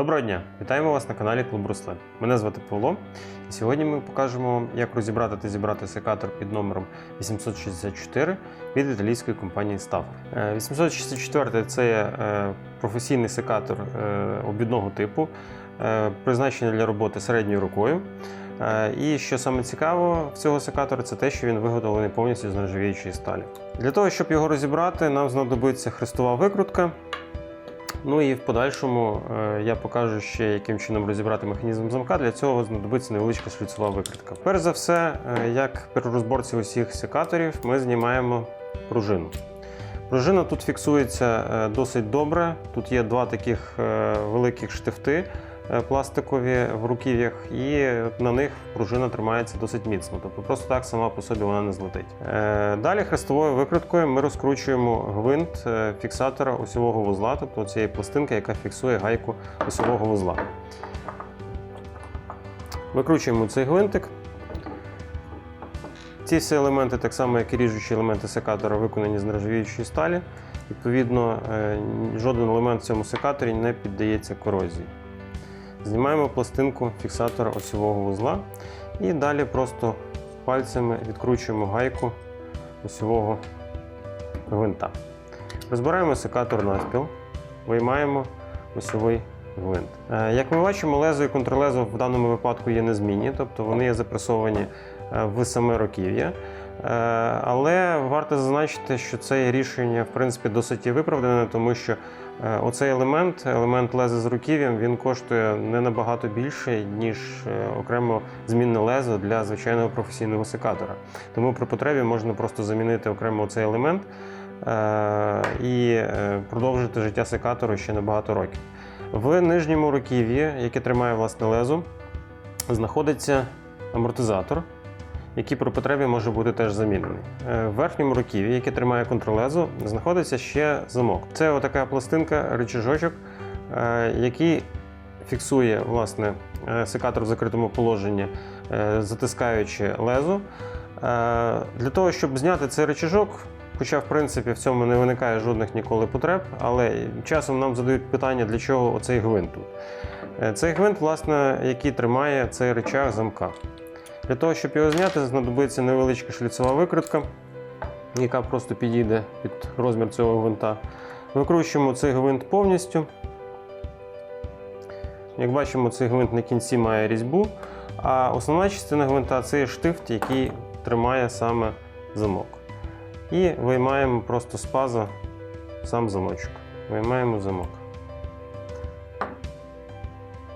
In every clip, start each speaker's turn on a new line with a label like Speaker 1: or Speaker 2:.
Speaker 1: Доброго дня! Вітаємо вас на каналі Клуб Руслин. Мене звати Павло. І сьогодні ми покажемо вам, як розібрати та зібрати секатор під номером 864 від італійської компанії Staff. Е, 864 це е, професійний секатор е, обідного типу, е, призначений для роботи середньою рукою. Е, І що саме цікаво в цього секатора, це те, що він виготовлений повністю з нержавіючої сталі. Для того, щоб його розібрати, нам знадобиться хрестова викрутка. Ну і в подальшому е, я покажу ще, яким чином розібрати механізм замка. Для цього знадобиться невеличка шліцова викритка. Перш за все, е, як при розборці усіх секаторів, ми знімаємо пружину. Пружина тут фіксується е, досить добре. Тут є два таких великих штифти пластикові в руків'ях, і на них пружина тримається досить міцно. Тобто просто так сама по собі вона не злетить. Е, Далі хрестовою викруткою ми розкручуємо гвинт е, фіксатора осьового вузла, тобто цієї пластинки, яка фіксує гайку осьового вузла. Викручуємо цей гвинтик. Ці всі елементи, так само як і ріжучі елементи секатора, виконані з нержавіючої сталі. Відповідно, е, жоден елемент в цьому секаторі не піддається корозії. Знімаємо пластинку фіксатора осьового вузла і далі просто пальцями відкручуємо гайку осьового гвинта. Розбираємо секатор навпіл, виймаємо осьовий гвинт. Е, Як ми бачимо, лезо і контрлезо в даному випадку є незмінні, тобто вони є запресовані е, в саме руків'я. Е, Але варто зазначити, що це рішення в принципі досить виправдане, тому що оцей елемент, елемент леза з руків'ям, він коштує не набагато більше, ніж е, окремо змінне лезо для звичайного професійного секатора. Тому при потребі можна просто замінити окремо цей елемент е, і е, продовжити життя секатору ще на багато років. В нижньому руків'ї, яке тримає власне лезо, знаходиться амортизатор, який при потребі може бути теж замінений. Е, В верхньому руків'ї, яке тримає контролезо, знаходиться ще замок. Це отака пластинка, рычажочок, е, який фіксує власне е, секатор в закритому положенні, е, затискаючи лезо. Е, Для того, щоб зняти цей рычажок, Хоча, в принципі, в цьому не виникає жодних ніколи потреб, але часом нам задають питання, для чого оцей гвинт тут. Е, Цей гвинт, власне, який тримає цей рычаг замка. Для того, щоб його зняти, знадобиться невеличка шліцова викрутка, яка просто підійде під розмір цього гвинта. Викручуємо цей гвинт повністю. Як бачимо, цей гвинт на кінці має різьбу, а основна частина гвинта це штифт, який тримає саме замок. І виймаємо просто з паза сам замочок. Виймаємо замок.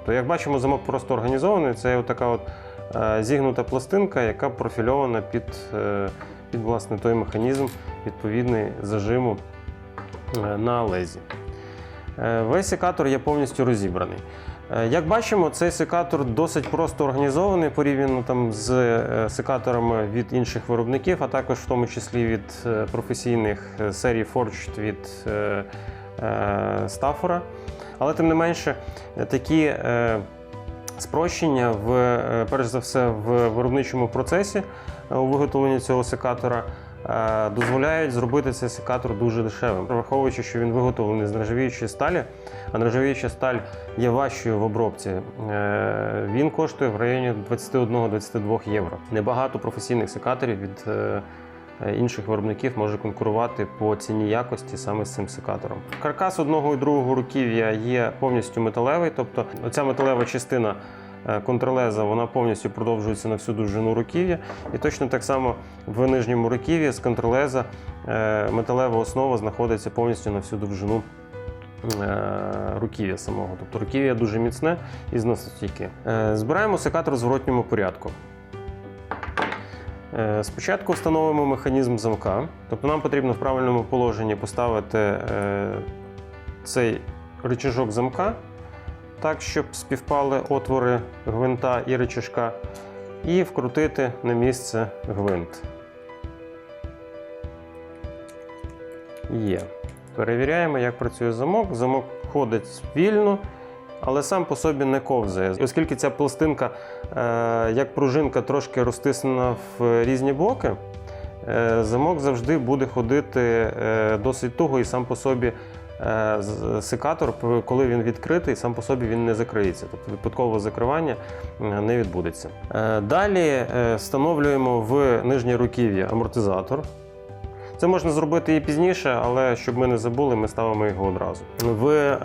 Speaker 1: То, як бачимо, замок просто організований. Це така от зігнута пластинка, яка профільована під, е, під власне, той механізм відповідний зажиму е, на лезі. Е, Весь секатор є повністю розібраний. Е, Як бачимо, цей секатор досить просто організований порівняно там з е, секаторами від інших виробників, а також в тому числі від е, професійних е, серій Forged від е, е, Staffora. Але тим не менше, е, такі е, спрощення в е, перш за все в виробничому процесі е, у виготовленні цього секатора е, дозволяють зробити цей секатор дуже дешевим, враховуючи, що він виготовлений з нержавіючої сталі, а нержавіюча сталь є важчою в обробці. Він коштує в районі 21-22 євро. Небагато професійних секаторів від інших виробників може конкурувати по ціні якості саме з цим секатором. Каркас одного і другого руків'я є повністю металевий, тобто оця металева частина е, контролеза вона повністю продовжується на всю довжину руків'я. І точно так само в нижньому руків'ї з контролеза е, металева основа знаходиться повністю на всю довжину е, руків'я самого. Тобто руків'я дуже міцне і зносостійке. Е, Збираємо секатор в зворотньому порядку. Е, Спочатку встановимо механізм замка, тобто нам потрібно в правильному положенні поставити е, цей рычажок замка так, щоб співпали отвори гвинта і рычажка, і вкрутити на місце гвинт. Є. Перевіряємо, як працює замок. Замок ходить вільно, але сам по собі не ковзає. Оскільки ця пластинка, е, як пружинка, трошки розтиснена в різні боки, е, замок завжди буде ходити е, досить туго і сам по собі секатор, коли він відкритий, сам по собі він не закриється. Тобто випадкового закривання не відбудеться. Далі встановлюємо в нижнє руків'я амортизатор. Це можна зробити і пізніше, але щоб ми не забули, ми ставимо його одразу. В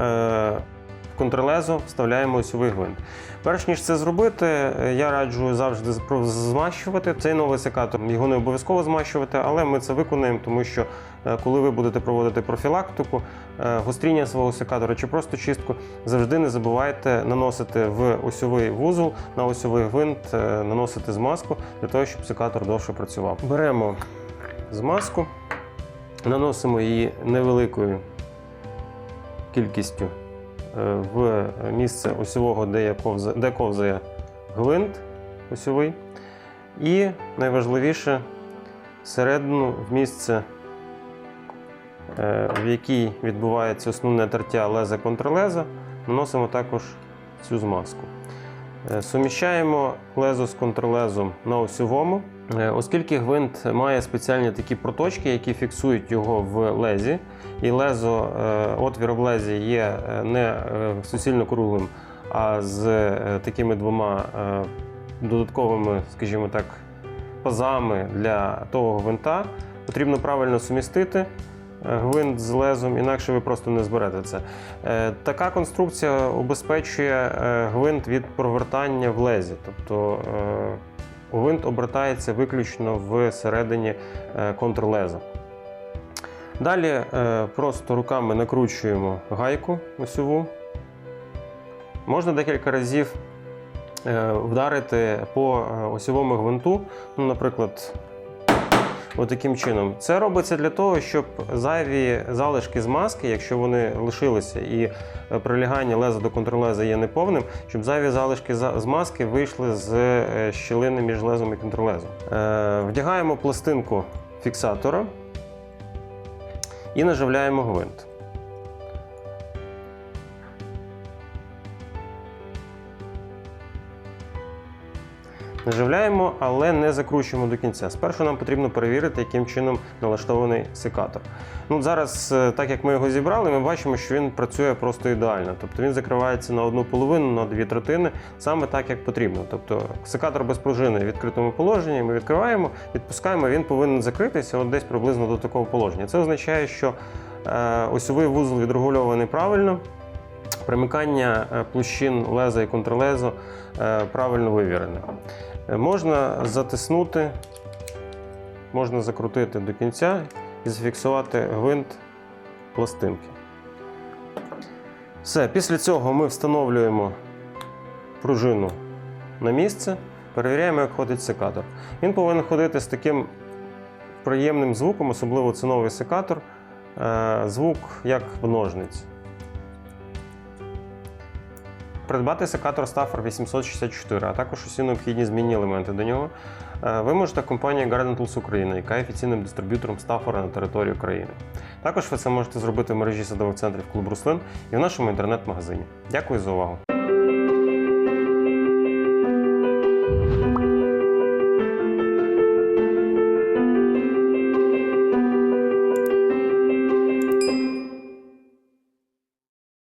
Speaker 1: контролезо вставляємо осьовий гвинт. Перш ніж це зробити, я раджу завжди змащувати цей новий секатор. Його не обов'язково змащувати, але ми це виконаємо, тому що е, коли ви будете проводити профілактику, е, гостріння свого секатора чи просто чистку, завжди не забувайте наносити в осьовий вузол на осьовий гвинт, е, наносити змазку для того, щоб секатор довше працював. Беремо змазку, наносимо її невеликою кількістю в місце осьового, де, є ковза- де ковзає гвинт осьовий. І найважливіше всередину в місце, е, в якій відбувається основне тертя леза контрлеза, наносимо також цю змазку. Е, Суміщаємо лезо з контрлезом на осьовому. Е, Оскільки гвинт має спеціальні такі проточки, які фіксують його в лезі, і лезо, е, отвір в лезі є е, не суцільно круглим, а з такими двома додатковими, скажімо так, пазами для того гвинта, потрібно правильно сумістити. Гвинт з лезом, інакше ви просто не зберете це. Така конструкція обезпечує гвинт від провертання в лезі. Тобто гвинт обертається виключно всередині е, контрлеза. Далі е, просто руками накручуємо гайку осьову. Можна декілька разів е, вдарити по осьовому гвинту, ну, наприклад, отаким чином. Це робиться для того, щоб зайві залишки з маски, якщо вони лишилися і е, прилягання леза до контрлеза є неповним, щоб зайві залишки з маски вийшли з е, щілини між лезом і контролезом. Е, Вдягаємо пластинку фіксатора і наживляємо гвинт. Наживляємо, але не закручуємо до кінця. Спершу нам потрібно перевірити, яким чином налаштований секатор. Ну, зараз, е, так як ми його зібрали, ми бачимо, що він працює просто ідеально. Тобто він закривається на одну половину, на дві третини, саме так, як потрібно. Тобто секатор без пружини в відкритому положенні, ми відкриваємо, відпускаємо, він повинен закритися от десь приблизно до такого положення. Це означає, що е, осьовий вузол відрегульований правильно. Примикання е, площин леза і контрлезу правильно вивірене. Можна затиснути, можна закрутити до кінця і зафіксувати гвинт пластинки. Все, після цього ми встановлюємо пружину на місце, перевіряємо, як ходить секатор. Він повинен ходити з таким приємним звуком, особливо це новий секатор, е, звук як в ножниць. Придбати секатор Stafford 864, а також усі необхідні змінні елементи до нього. е, Ви можете в компанії Garden Tools Україна, яка є офіційним дистриб'ютором Stafford на території України. Також ви це можете зробити в мережі садових центрів клуб Руслин і в нашому інтернет-магазині. Дякую за увагу!